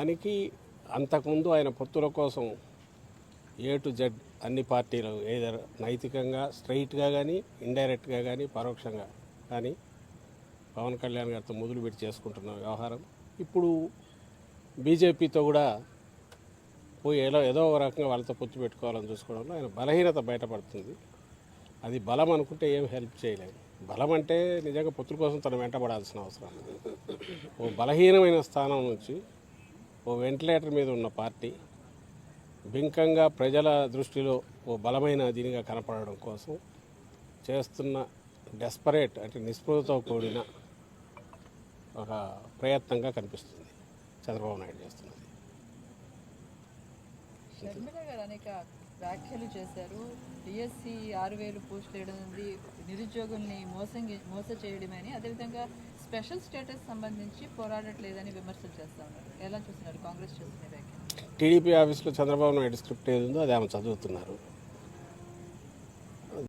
దానికి అంతకుముందు ఆయన పొత్తుల కోసం ఏ టు జెడ్ అన్ని పార్టీలు ఏదర్ నైతికంగా స్ట్రైట్గా కానీ ఇండైరెక్ట్గా కానీ పరోక్షంగా కానీ పవన్ కళ్యాణ్ గారితో మొదలుపెట్టి చేసుకుంటున్న వ్యవహారం. ఇప్పుడు బీజేపీతో కూడా పోయి ఏదో ఏదో ఒక రకంగా వాళ్ళతో పొత్తు పెట్టుకోవాలని చూసుకోవడంలో ఆయన బలహీనత బయటపడుతుంది. అది బలం అనుకుంటే ఏం హెల్ప్ చేయలేదు బలం అంటే నిజంగా పొత్తుల కోసం తను వెంటబడాల్సిన అవసరం. లేదు ఓ బలహీనమైన స్థానం నుంచి ఓ వెంటిలేటర్ మీద ఉన్న పార్టీ బింకంగా ప్రజల దృష్టిలో ఓ బలమైన దీనిగా కనపడడం కోసం చేస్తున్న డెస్పరేట్ అంటే నిస్పృహతో కూడిన ఒక ప్రయత్నంగా కనిపిస్తుంది. చంద్రబాబు నాయుడు చేస్తున్నది. షర్మిల గారు అనేక వ్యాఖ్యలు చేశారు. డిఎస్సి ఆరు వేలు పోస్ట్ వేయడం ఉంది నిరుద్యోగుల్ని మోసం మోస చేయడమని అదేవిధంగా స్పెషల్ స్టేటస్ సంబంధించి పోరాడట్లేదని విమర్శలు చేస్తా ఉన్నారు. ఎలా చూస్తున్నారు? కాంగ్రెస్ చేస్తున్న వ్యాఖ్యలు. టీడీపీ ఆఫీస్లో చంద్రబాబు నాయుడు స్క్రిప్ట్ ఏది ఉందో అది ఆమె చదువుతున్నారు.